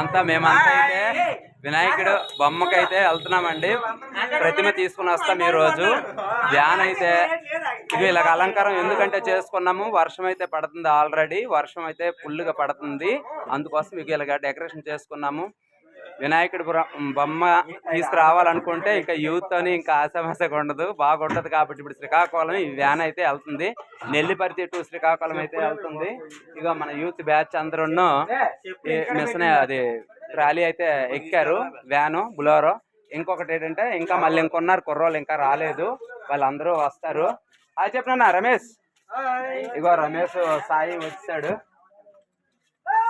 అంతా మేమంతా అయితే వినాయకుడు బొమ్మకైతే వెళ్తున్నామండి. ప్రతిమ తీసుకుని వస్తాం ఈ రోజు అయితే ఇది ఇలాగ అలంకారం ఎందుకంటే చేసుకున్నాము? వర్షం అయితే పడుతుంది ఆల్రెడీ. వర్షం అయితే ఫుల్గా పడుతుంది. అందుకోసం మీకు ఇలాగ డెకరేషన్ చేసుకున్నాము. వినాయకుడు బొమ్మ తీసుకురావాలనుకుంటే ఇంకా యూత్ అని ఇంకా ఆశామాసగా ఉండదు. బాగుంటది కాబట్టి ఇప్పుడు శ్రీకాకుళం ఈ వ్యాన్ అయితే వెళ్తుంది. నెల్లిపర్తి టు శ్రీకాకుళం అయితే వెళ్తుంది. ఇక మన యూత్ బ్యాచ్ అందరూ మిషన్ అది ర్యాలీ అయితే ఎక్కారు. Van Bolero. ఇంకొకటి ఏంటంటే ఇంకా మళ్ళీ ఇంకొన్నారు కుర్రోళ్ళు ఇంకా రాలేదు. వాళ్ళందరూ వస్తారు. అది చెప్పినా రమేష్. ఇగో రమేష్ సాయి వచ్చాడు.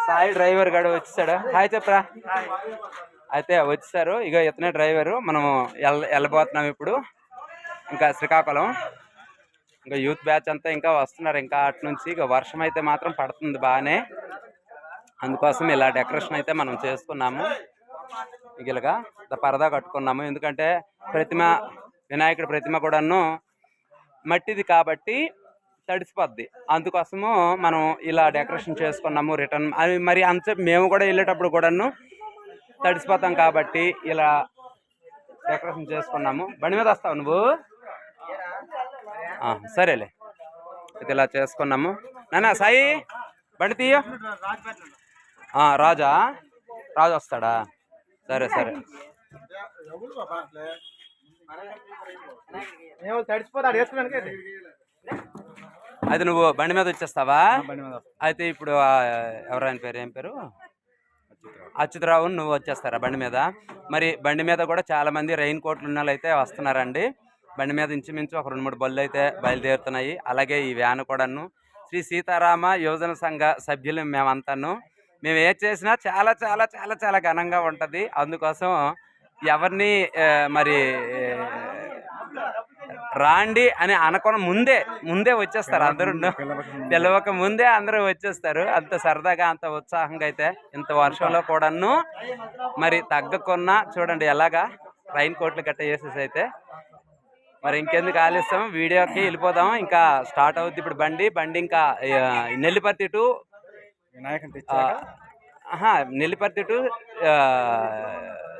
సాయి డ్రైవర్ గడు వచ్చాడు హాయ్ చెప్పరా. అయితే వచ్చారు ఇక ఇతనే డ్రైవరు. మనము వెళ్ళబోతున్నాం ఇప్పుడు. ఇంకా శ్రీకాకుళం. ఇంకా యూత్ బ్యాచ్ అంతా ఇంకా వస్తున్నారు. ఇంకా అటు నుంచి ఇక వర్షం అయితే మాత్రం పడుతుంది బాగానే. అందుకోసం ఇలా డెకరేషన్ అయితే మనం చేసుకున్నాము. ఇక ఇలాగా పరదా కట్టుకున్నాము. ఎందుకంటే ప్రతిమ వినాయకుడి ప్రతిమ కూడాను మట్టిది కాబట్టి తడిసిపోద్ది. అందుకోసము మనం ఇలా డెకరేషన్ చేసుకున్నాము రిటర్న్. అది మరి అంత మేము కూడా వెళ్ళేటప్పుడు కూడాను తడిసిపోతాం కాబట్టి ఇలా డెకరేషన్ చేసుకున్నాము. బండి మీద వస్తావు నువ్వు? సరేలే. ఇది ఇలా చేసుకున్నాము. నానా సాయి బండి తీయ. రాజా? రాజు వస్తాడా? సరే సరే. తడిచిపోతాడు వేసుకున్నాను అయితే నువ్వు బండి మీద వచ్చేస్తావా? అయితే ఇప్పుడు ఎవరైనా పేరు ఏం పేరు? అచ్యుతరావు. నువ్వు వచ్చేస్తారా బండి మీద? మరి బండి మీద కూడా చాలా మంది రెయిన్ కోట్లు ఉన్న అయితే వస్తున్నారండి. బండి మీద ఇంచుమించు ఒక రెండు మూడు బళ్ళు అయితే బయలుదేరుతున్నాయి. అలాగే ఈ వ్యాన్ కూడాను శ్రీ సీతారామ యువజన సంఘ సభ్యులు మేమంతాను. మేము ఏ చేసినా చాలా చాలా చాలా చాలా ఘనంగా ఉంటుంది. అందుకోసం ఎవరిని మరి రాండి అని అనుకున్న ముందే ముందే వచ్చేస్తారు అందరూ. పిలవక ముందే అందరూ వచ్చేస్తారు. అంత సరదాగా అంత ఉత్సాహంగా అయితే ఇంత వర్షంలో కూడాను మరి తగ్గకున్నా చూడండి ఎలాగా రైన్ కోట్లు గట్ట వేసేసి అయితే. మరి ఇంకెందుకు ఆలస్యం? వీడియోకి వెళ్ళిపోదాం. ఇంకా స్టార్ట్ అవుద్ది ఇప్పుడు బండి. బండి ఇంకా నెల్లిపర్తి టు నెల్లిపర్తి టు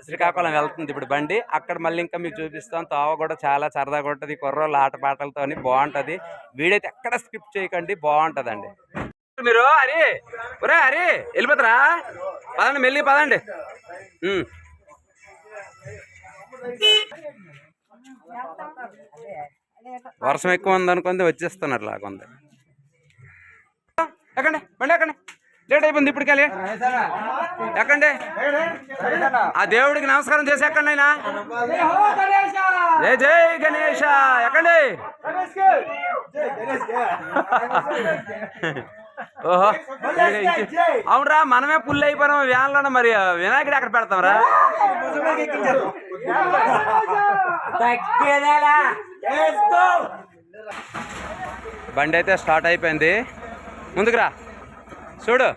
శ్రీకాకుళం వెళ్తుంది ఇప్పుడు బండి. అక్కడ మళ్ళీ ఇంకా మీకు చూపిస్తాం. తోవ కూడా చాలా సరదాగా ఉంటుంది కుర్రోళ్ళు ఆట పాటలతోని బాగుంటుంది. వీడైతే ఎక్కడ స్కిప్ చేయకండి. బాగుంటుందండి. మీరు హరి ఒరే హరి వెళ్ళిపోతారా? పదండి మెల్లి పదండి. వర్షం ఎక్కువ ఉందనుకుంది వచ్చేస్తున్నారు లాగుంది ఎక్కండి బండి ఎక్కండి. లేట్ అయిపోయింది ఇప్పటికెళ్ళి. ఎక్కండి. ఆ దేవుడికి నమస్కారం చేసి ఎక్కండి అయినా జై జై గణేష. ఎక్కండి. ఓహో. అవునరా మనమే పుల్లి అయిపోయినాం వ్యాన్లో మరి వినాయకుడు ఎక్కడ పెడతాంరా బండి అయితే స్టార్ట్ అయిపోయింది. ముందుకు రా. చూడు.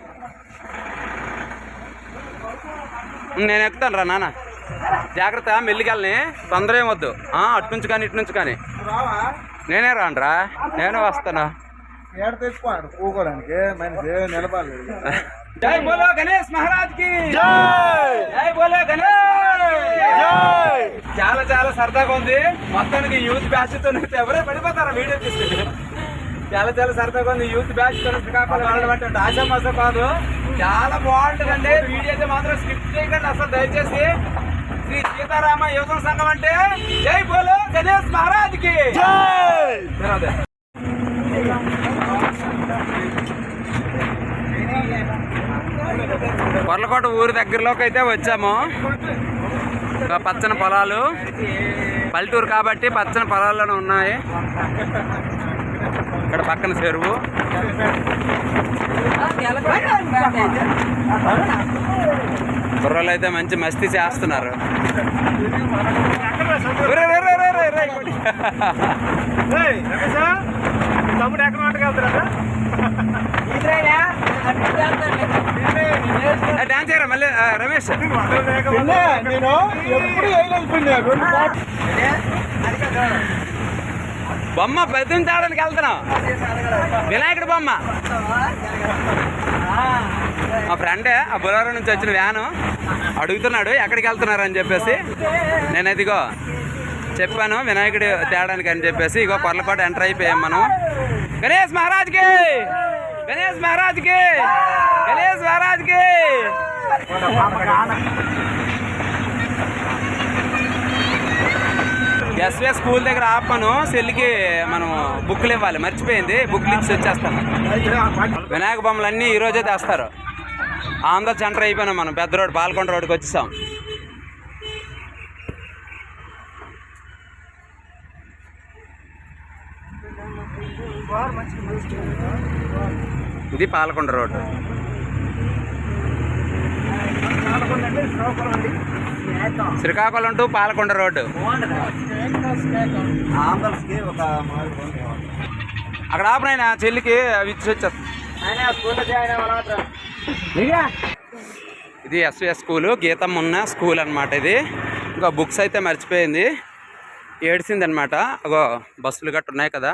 నేను ఎక్కుతాను రా నాన్న. జాగ్రత్త మెల్లికెళ్ళని. తొందర ఏమొద్దు. ఆ, అటు నుంచి కానీ ఇటు నుంచి కానీ. నేనే రానురా. నేను వస్తాను? ఏడ తెచ్చుకోండి కూకోడానికి. మనిషి నిలబడాలి జై బోలో గణేష్ మహారాజ్కి జై బోలో గణేష్. చాలా చాలా సరదాగా ఉంది. మొత్తానికి యూత్ బ్యాచ్తో ఎవరే పడిపోతారా వీడియో తీసుకుని చాలా చాలా సరదాగా ఉంది. యూత్ బ్యాచ్తో శ్రీకాకుళం వెళ్ళడం అంటే ఆశామాస కాదు. చాలా బాగుంటుందండి. వీడియో అయితే మాత్రం స్కిప్ చేయకండి అసలు దయచేసి. శ్రీ సీతారామ యువజన సంఘం అంటే జై బోలో గణేష్ మహారాజ్కి అదే కొర్లకోట ఊరి దగ్గరలోకి అయితే వచ్చాము. పచ్చని పొలాలు. పల్లెటూరు కాబట్టి పచ్చని పొలాల్లోనే ఉన్నాయి. ఇక్కడ పక్కన చెరువు. కుర్రలు అయితే మంచి మస్తీ చేస్తున్నారు. తమ్ముడు ఎక్కడ డాన్స్ చేయరా మళ్ళీ? రమేష్. నేను ఎప్పుడు బొమ్మ పెద్దని తాడడానికి వెళ్తున్నాం. వినాయకుడి బొమ్మ. మా ఫ్రెండే ఆ బులవరం నుంచి వచ్చిన వ్యాను అడుగుతున్నాడు ఎక్కడికి వెళ్తున్నారు అని చెప్పేసి. నేను ఇదిగో చెప్పాను వినాయకుడు తేడానికి అని చెప్పేసి. ఇగో పొరలపాటు ఎంటర్ అయిపోయాం మనం. గణేష్ మహారాజ్కి! గణేష్ మహారాజ్కి! గణేష్ మహారాజ్కి! ఎస్వే స్కూల్ దగ్గర ఆపను. సెల్కి మనం బుక్లు ఇవ్వాలి. మర్చిపోయింది. బుక్లు ఇచ్చి వచ్చేస్తాను. వినాయక బొమ్మలు అన్నీ ఈరోజే తెస్తారు. ఆంధ్ర సెంటర్ అయిపోయినాం మనం పెద్ద రోడ్ పాలకొండ రోడ్కి వచ్చేసాం. ఇది Palakonda road. Srikakulam to Palakonda road. అక్కడ ఆపనైనా చెల్లికి అవి ఇచ్చి ఇది ఎస్విఎస్ స్కూలు గీతం ఉన్న స్కూల్ అనమాట ఇది. ఇంకా బుక్స్ అయితే మర్చిపోయింది. ఏడిసింది అనమాట అగో బస్సులు గట్ట ఉన్నాయి కదా.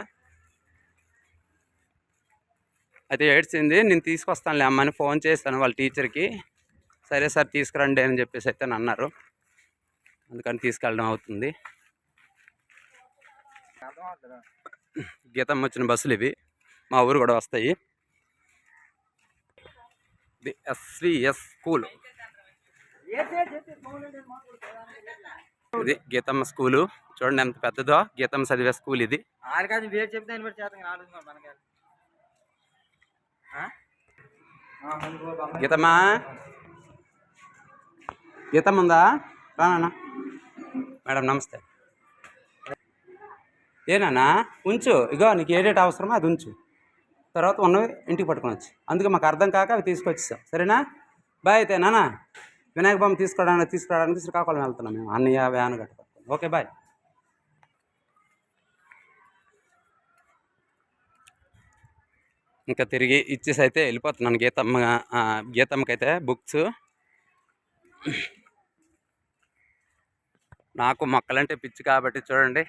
అయితే ఏడ్చింది నేను తీసుకొస్తానులే అమ్మని ఫోన్ చేస్తాను వాళ్ళ టీచర్కి. సరే సార్ తీసుకురండి అని చెప్పేసి అయితే అని అన్నారు. అందుకని తీసుకెళ్ళడం అవుతుంది. గీతం వచ్చిన బస్సులు ఇవి. మా ఊరు కూడా వస్తాయి. SVS school. ఇది గీతమ్మ స్కూలు. చూడండి ఎంత పెద్దదో. గీతమ్మ చదివే స్కూల్ ఇది. గీతమ్మ. గీతమ్మ ఉందా? రానా మేడం నమస్తే. ఏనానా ఉంచు. ఇగో నీకు ఏ డేట్ అవసరమో అది ఉంచు. తర్వాత ఉన్నవి ఇంటికి పట్టుకోవచ్చు అందుకే మాకు అర్థం కాక అవి తీసుకొచ్చేసాం. సరేనా? బాయ్ అయితే నానా వినాయక బొమ్మ తీసుకోవడానికి తీసుకురావడానికి శ్రీకాకుళం వెళ్తున్నాం మేము. అన్నయ్య వ్యాన్ గట్ట ఓకే బాయ్. ఇంకా తిరిగి ఇచ్చేసి అయితే వెళ్ళిపోతున్నాను గీతమ్మ గీతమ్మకైతే బుక్స్. నాకు మొక్కలంటే పిచ్చి కాబట్టి చూడండి.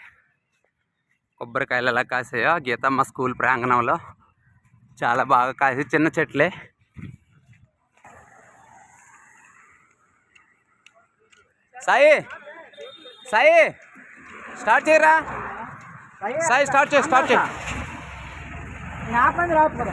కొబ్బరికాయలు ఎలా కాసాయో గీతమ్మ స్కూల్ ప్రాంగణంలో చాలా బాగా కాసి చిన్న చెట్లే. సాయి! సాయి! స్టార్ట్ చేయరా? సాయి స్టార్ట్ చేయి స్టార్ట్ చేయి. ఆపండి రాదు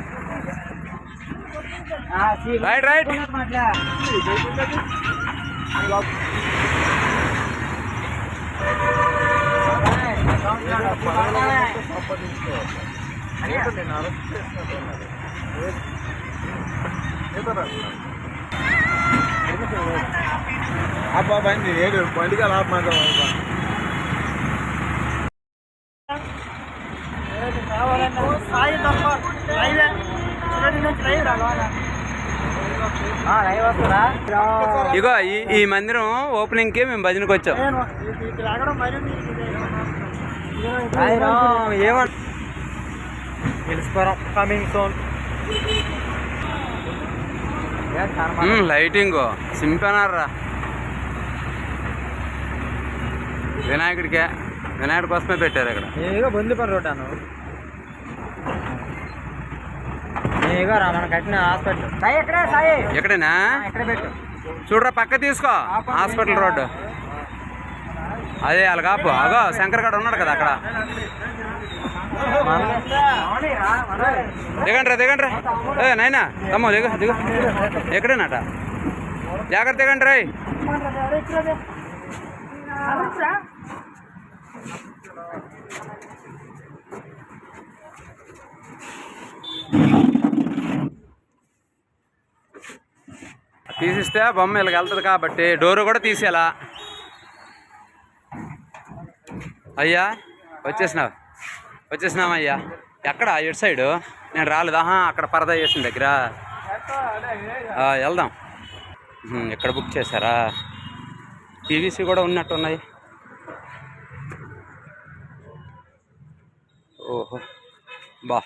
అబ్బా బండి ఏడు బండిగా లాభం సాయి తప్ప రైవే నుంచి రైవ్ ఇగో ఈ మందిరం మందిరం ఓపెనింగ్కి మేము భజనకి వచ్చాం తెలుసుకోరం కమింగ్ సోన్ లైటింగ్ సింపనారా వినాయకుడికే. వినాయకుడి కోసమే పెట్టారు ఇక్కడ. నేగా బంది పని రోడ్డాను నేగా రా మన కట్టిన హాస్పిటల్. సాయి ఎక్కడే సాయి? ఎక్కడేనా? ఎక్కడ పెట్టు. చూడరా పక్క తీసుకో. Hospital road. అదే అలాగాపు అగో శంకర్ గడ ఉన్నాడు కదా అక్కడ. దిగండిరా దిగండిరా. ఏ నైనా తమ్ము దిగు దిగు. ఎక్కడేనాట? జాగ్రత్త దిగండి రాయ్. తీసిస్తే బొమ్మ ఇలాగ వెళ్తుంది కాబట్టి డోరు కూడా తీసేలా. అయ్యా వచ్చేసినావు. వచ్చేసినాం అయ్యా? ఎక్కడ? ఎటు సైడు? నేను రాలేదా? అక్కడ పరదా చేసిన దగ్గర. వెళ్దాం. ఎక్కడ బుక్ చేశారా? పీవీసీ కూడా ఉన్నట్టున్నాయి. ఓహో. బా.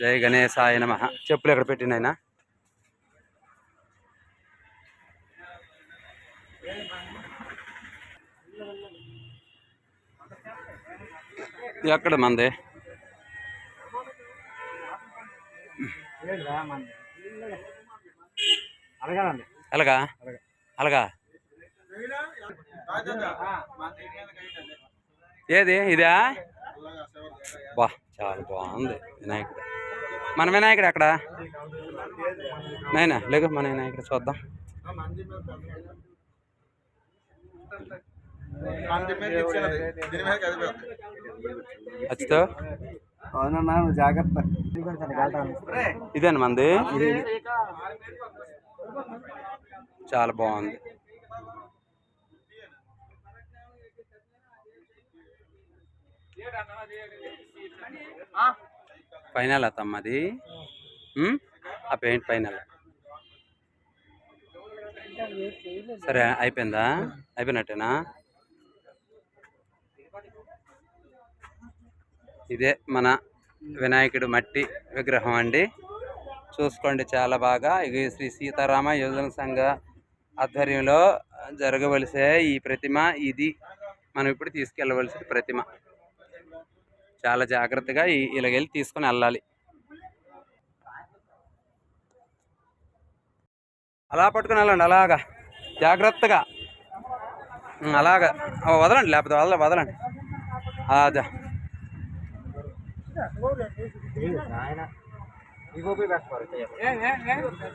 జై గణేశాయ నమ. చెప్పులు ఎక్కడ పెట్టినాయినా? ఎక్కడ మంది? అలాగా అలాగా ఏది? ఇదా? బా చాలా బాగుంది వినాయకుడు. మన వినాయకుడు అక్కడ నైనా లేదు మన వినాయకుడు చూద్దాం. అవునన్నా జాగ్రత్త. ఇదేనా మంది? చాలా బాగుంది. ఫైనల్ అత్తమ్మది ఉమ్? ఆ పెయింట్ ఫైనల్. సరే అయిపోయిందా? అయిపోయినట్టేనా? ఇదే మన వినాయకుడు మట్టి విగ్రహం అండి. చూసుకోండి చాలా బాగా. ఇది శ్రీ సీతారామ యోజన సంఘ ఆధ్వర్యంలో జరగవలసే ఈ ప్రతిమ. ఇది మనం ఇప్పుడు తీసుకెళ్ళవలసిన ప్రతిమ. చాలా జాగ్రత్తగా ఈ- ఇలాగెళ్ళి తీసుకొని వెళ్ళాలి. అలా పట్టుకుని వెళ్ళండి అలాగా. జాగ్రత్తగా. అలాగా. వదలండి లేకపోతే వదల వదలండి. అదే ఆయన ఈ గోపి వేస్తారు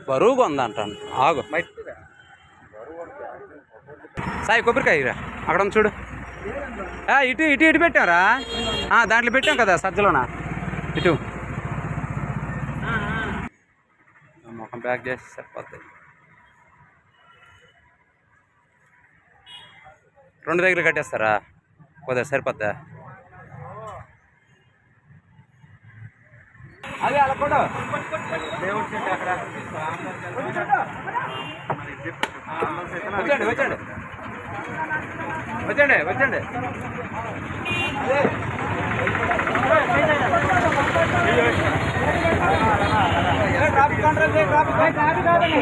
బరువుగా ఉంది ఆగు. సాయి కొబ్బరికాయ అక్కడ ఉంది చూడు. ఇటు ఇటు ఇటు పెట్టారా. దాంట్లో పెట్టాం కదా సజ్జలోన. ఇటు. ముఖం ప్యాక్ చేసి సరిపోద్ది. రెండు దగ్గర కట్టేస్తారా? పోతే సరిపోద్దా? అదే అలా కూడా వచ్చండి వచ్చండి వచ్చండి వచ్చండి traffic control traffic traffic control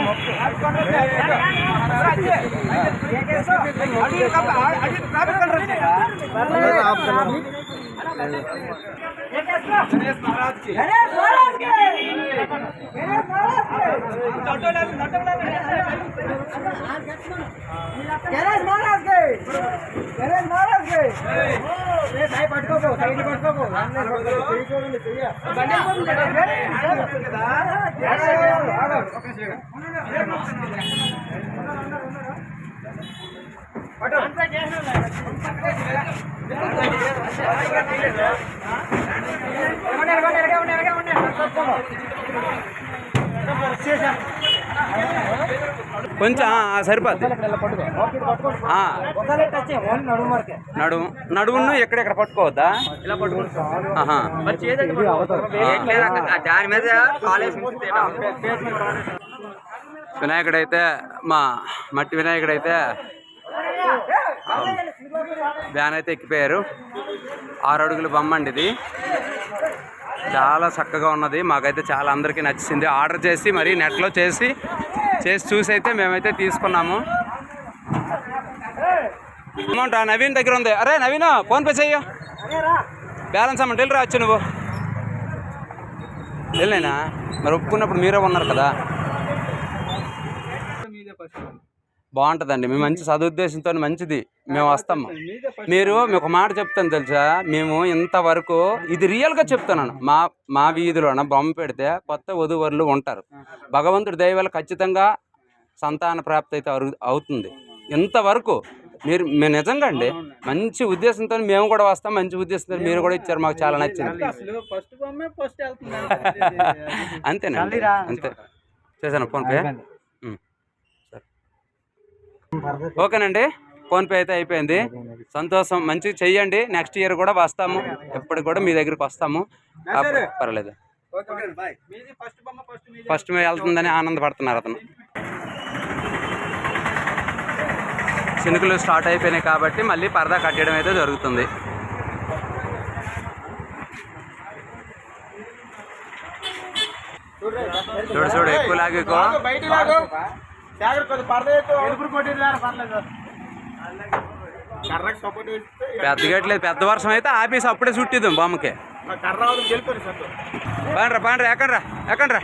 traffic control Ganesh మహారాజ్కి కొంచెం సరిపోద్ది. నడుము నడుము నడుమును ఎక్కడెక్కడ పట్టుకోవద్దా? ఇలా పట్టుకుంటా దాని మీద వినాయకుడైతే మా మట్టి వినాయకుడైతే వ్యాన్ అయితే ఎక్కిపోయారు. ఆరు అడుగులు బొమ్మ అండి ఇది. చాలా చక్కగా ఉన్నది. మాకైతే చాలా అందరికీ నచ్చింది. ఆర్డర్ చేసి మరి నెట్లో చేసి చేసి చూసి అయితే మేమైతే తీసుకున్నాము. అమౌంట్ ఆ? నవీన్ దగ్గర ఉంది. అరే నవీన్ ఫోన్పే చెయ్యు. బ్యాలెన్స్ అమౌంట్ వెళ్ళి రావచ్చు నువ్వు. వెళ్ళినా మరి ఒప్పుకున్నప్పుడు మీరే ఉన్నారు కదా. బాగుంటుందండి. మీ మంచి సదుద్దేశంతో మంచిది. మేము వస్తాము. మీరు మీకు ఒక మాట చెప్తాను తెలుసా? మేము ఇంతవరకు ఇది రియల్గా చెప్తున్నాను. మా మా వీధిలోన బొమ్మ పెడితే కొత్త వధువరులు ఉంటారు. భగవంతుడి దయ వల్ల ఖచ్చితంగా సంతాన ప్రాప్తి అయితే అవుతుంది. ఇంతవరకు మీరు మేము నిజంగా అండి మంచి ఉద్దేశంతో మేము కూడా వస్తాం మంచి ఉద్దేశంతో మీరు కూడా ఇచ్చారు మాకు చాలా నచ్చింది. అంతేనండి. అంతే. చేశాను ఫోన్పే ఓకేనండి. ఫోన్పే అయితే అయిపోయింది. సంతోషం. మంచిగా చెయ్యండి. నెక్స్ట్ ఇయర్ కూడా వస్తాము. ఎప్పటికి కూడా మీ దగ్గరికి వస్తాము. అప్పుడు పర్లేదు మీది ఫస్ట్ బొమ్మ ఫస్ట్ మీది ఫస్ట్ మీ వెళ్తుందని ఆనందపడుతున్నారు అతను. చినుకులు స్టార్ట్ అయిపోయినాయి కాబట్టి మళ్ళీ పరదా కట్టడం అయితే జరుగుతుంది. చూడు చూడు ఎక్కువ లాగి. పెద్ద గట్లేదు పెద్ద వర్షం అయితే ఆఫీస్ అప్పుడే చుట్టిద్దాం బొమ్మకి పండ్రా పండ్రా ఎక్కడ్రా ఎక్కడ్రా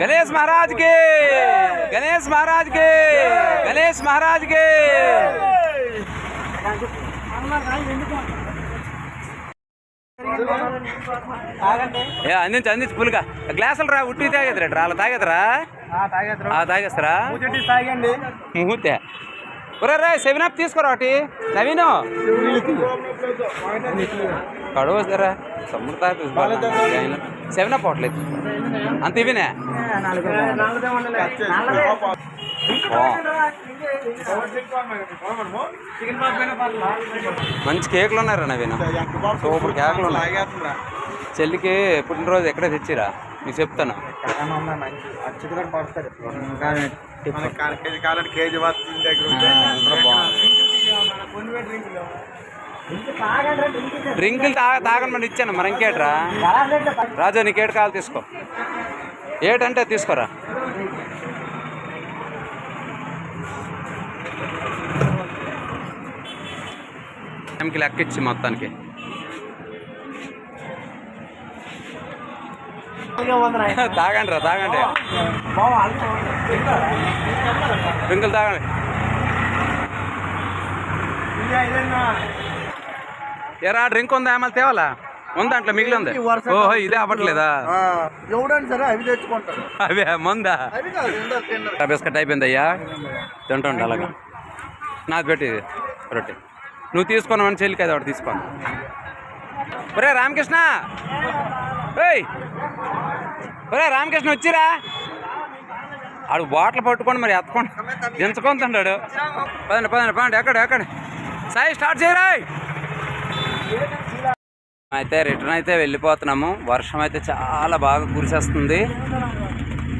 గణేష్ మహారాజ్ కే గణేష్ మహారాజ్ కే గణేష్ మహారాజ్ కే అందించు అందించు పులుగా. గ్లాసులు రా ఉట్టి తాగేదిరా రాళ్ళ తాగేదిరా? ఆ, తాగేస్తారా? తాగండి. ముహూర్తే ఒరే రే సెవెన్ అప్ తీసుకోరా ఒకటి. నవీను. కడవస్తారా తమ్ముడు తాకు సెవెన్ అప్ అవట్లేదు అంత ఇవినే? మంచి కేకులు ఉన్నారా నవీను. సూపర్ కేకులు ఉన్నాయి చెల్లికి పుట్టినరోజు ఎక్కడే తెచ్చిరా? నీకు చెప్తాను. కేజీ కేజీ డ్రింకులు తా తాగని ఇచ్చాను మరి ఇంకేట్రా? రాజా నీకు ఏడు కావాలి తీసుకో. ఏటంటే తీసుకోరా? టైంకి లెక్క ఇచ్చి మొత్తానికి. తాగండి రా తాగండి. డ్రింకులు తాగండి. ఎరా డ్రింక్ ఉందా? ఏమన్నా తేవాలా? ఉందా అట్లా? మిగిలి ఉంది. ఓహో ఇదే అవ్వట్లేదా? ఎవడని సరే అవి తెచ్చుకుంటారు. అవే ముందా? బిస్కెట్ అయిపోయింది అయ్యా తింటుండ అలాగా. నాది పెట్టి రొట్టె. నువ్వు తీసుకున్నావు చెల్లికి అది ఒకటి తీసుకోను ఒరే రామకృష్ణ! ఏయ్! ఒరే రామకృష్ణ వచ్చిరా? ఆడు బాటిల్ పట్టుకొని మరి ఎత్తుకోండి దించుకుంటున్నాడు. పదండి పదండి పదండి ఎక్కడ ఎక్కడ. సాయి స్టార్ట్ చేయరా అయితే రిటర్న్ అయితే వెళ్ళిపోతున్నాము. వర్షం అయితే చాలా బాగా కురిసేస్తుంది.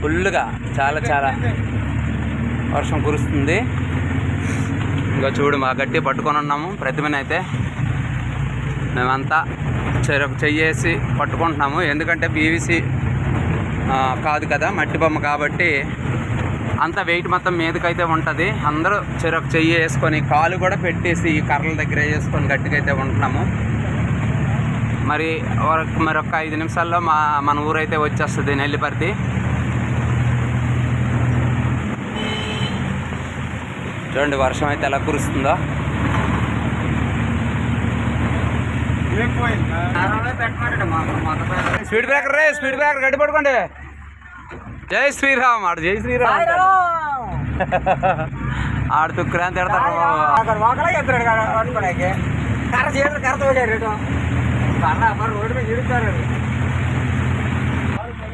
ఫుల్గా చాలా చాలా వర్షం కురుస్తుంది. ఇంకా చూడు మా గట్టి పట్టుకొని ఉన్నాము. ప్రతిమనైతే మేమంతా చెరకు చెయ్యేసి పట్టుకుంటున్నాము. ఎందుకంటే పీవీసీ కాదు కదా మట్టి బొమ్మ కాబట్టి అంత వెయిట్ మొత్తం మీదకైతే ఉంటుంది. అందరూ చెరకు చెయ్యి వేసుకొని కాలు కూడా పెట్టేసి ఈ కర్రల దగ్గర వేసుకొని గట్టికైతే అయితే ఉంటున్నాము. మరి మరొక ఐదు నిమిషాల్లో మా మన ఊరైతే వచ్చేస్తుంది నెల్లిపర్తి. చూడండి వర్షం అయితే ఎలా కురుస్తుందో. స్పీడ్ బ్రేకర్ రే స్పీడ్ బ్రేకర్ గట్టి పట్టుకోండి. జై శ్రీరామ్ ఆడు జై శ్రీరామ్ అంటాడు. ఆడు తుక్కురాని తిడతాడు బాబు. అక్కడ ఒకడే చెప్తాడు కదా అనుకోడానికి కర్ర చేతులు కర్ర తోడారు ఇటు. కర్ర మరి రోడ్డు మీద ఇరుతారు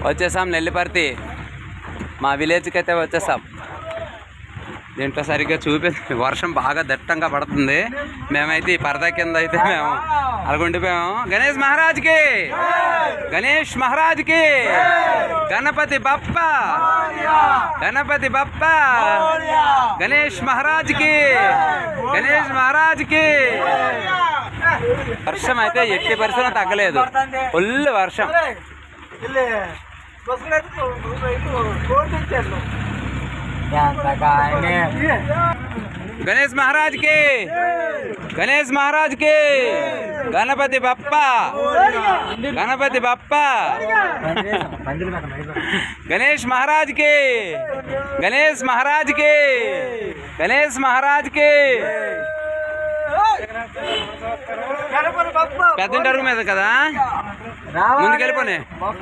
వచ్చేసాం నెల్లిపర్తి. మా విలేజ్కి అయితే వచ్చేసాం. దీంట్లో సరిగ్గా చూపింది వర్షం బాగా దట్టంగా పడుతుంది మేమైతే ఈ పరదా కింద అయితే మేము అలాగుండిపోయాము గణేష్ మహారాజ్కి గణేష్ మహారాజ్కి గణపతి బప్ప గణపతి బప్ప గణేష్ మహారాజ్కి గణేష్ మహారాజ్కి వర్షం అయితే ఎట్టి పరిస్థితుల్లో తగ్గలేదు ఫుల్ వర్షం గణేష్ మహారాజ్కి. గణేష్ మహారాజ్కి. గణపతి బప్ప. గణపతి బప్ప. గణేష్ మహారాజ్కి. గణేష్ మహారాజ్కి. గణేష్ మహారాజ్కి. పెద్ద అడుగు మీద కదా? ముందుకు వెళ్ళిపోనే.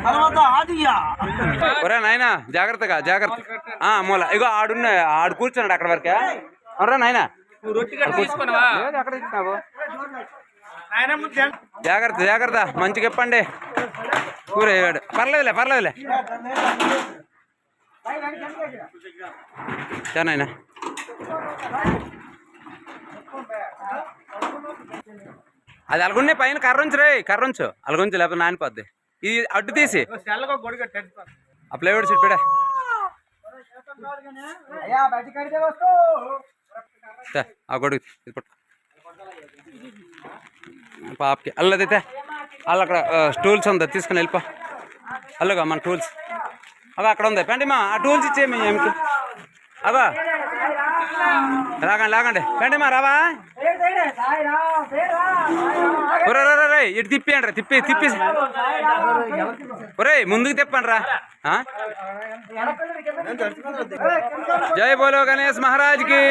తర్వాత ఆదియా ఒరే నాయనా జాగ్రత్తగా జాగ్రత్త. ఆ మూల. ఇగో ఆడున్న ఆడు కూర్చున్నాడు అక్కడ వరకే. అవురా నాయనా. లేదు, అక్కడ ఇచ్చినావు జాగ్రత్త జాగ్రత్త. మంచిగా చెప్పండి. కూరేవాడు పర్లేదులే పర్లేదులే. నాయనా. అది అలగుండే పైన కర్రంచు రే కర్రంచు అలగుంచు లేకపోతే నానిపోద్ది. ఇది అడ్డు తీసి. ఆ ప్లేవుడ్ సీట్ పెడా అయ్యా బయటికి కడితే వస్తూ. తే, ఆ గొడుగు ఇది పట్టు. పాపకి. అల్లదైతే అల్ల అక్కడ టూల్స్ ఉంది తీసుకుని వెళ్ళిపో. అల్లగా మన టూల్స్. అగో అక్కడ ఉంది. పెండిమా ఆ టూల్స్ ఇచ్చేమి ఏమిటి? అగో. లాగండి లాగండి పెండిమా రావా. ఇటు తిప్పియండి రా తిప్పి తిప్పి. ఒరే ముందుకు తిప్పండి రా ఆ? జై బోలో గణేష్ మహారాజ్కి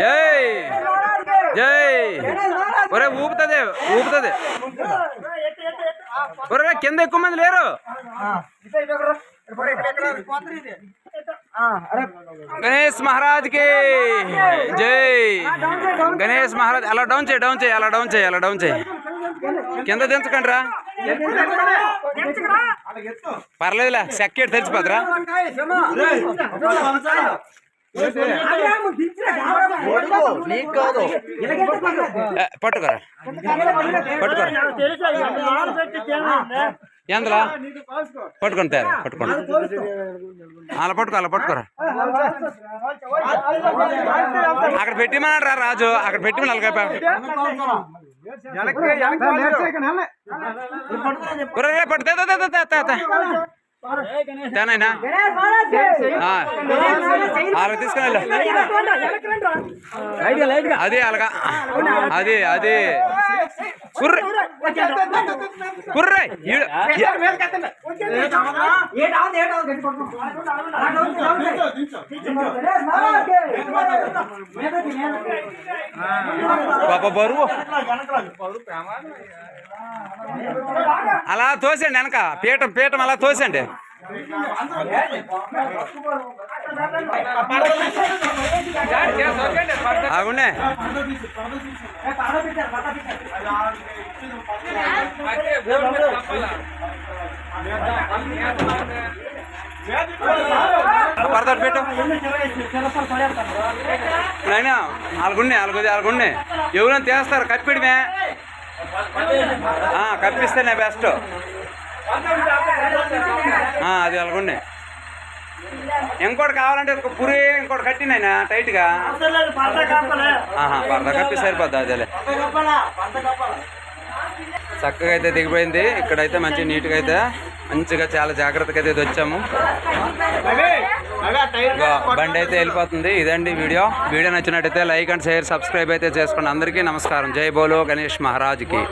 జై. జై. ఒరే ఊపుతుంది ఊపుతుంది. ఒరే రే, కింద ఎక్కువ మంది లేరు. గణేష్ మహారాజ్కి జై. గణేష్ మహారాజ్ అలా డౌన్ చేయి డౌన్ చేయి అలా డౌన్ చేయి అలా డౌన్ చేయి. కింద దించకండి రా పర్లేదులే సెక్కేట్ తెచ్చిపోతురా పట్టుకోరా. పట్టుకోరా. ఎందులా పట్టుకోండి తేరా పట్టుకోండి అలా పట్టుకో అలా పట్టుకోరా అక్కడ పెట్టిమన్నాడు రా రాజు అక్కడ పెట్టిమని అలాగే పట్టు కి ఆ, అలా తీసుకుని వెళ్ళు. అది అలాగా. అది అది. కుర్రే. కుర్రే. పాప బరువు. అలా తోసండి వెనక. పీఠం పీఠం అలా తోసండి అవునే పరదాడు పెట్టు. నైనా అలాగుండే అలాగొది అలాగుండే ఎవరైనా తీస్తారు? కప్పిడమే. కప్పిస్తేనే బెస్ట్ అది అలాగుండే ఇంకోటి కావాలంటే ఒక పురి ఇంకోటి కట్టినైనా టైట్గా. ఆహా పరద కప్పి సరిపోద్ది అదేలే. చక్కగా అయితే దిగిపోయింది. ఇక్కడైతే మంచి నీట్గా అయితే మంచిగా చాలా జాగ్రత్తగా అయితే ఇది వచ్చాము. బండి అయితే వెళ్ళిపోతుంది. ఇదండి వీడియో. వీడియో నచ్చినట్టయితే లైక్ అండ్ షేర్ సబ్స్క్రైబ్ అయితే చేసుకోండి. అందరికీ నమస్కారం. జై బోలో గణేష్ మహారాజ్కి.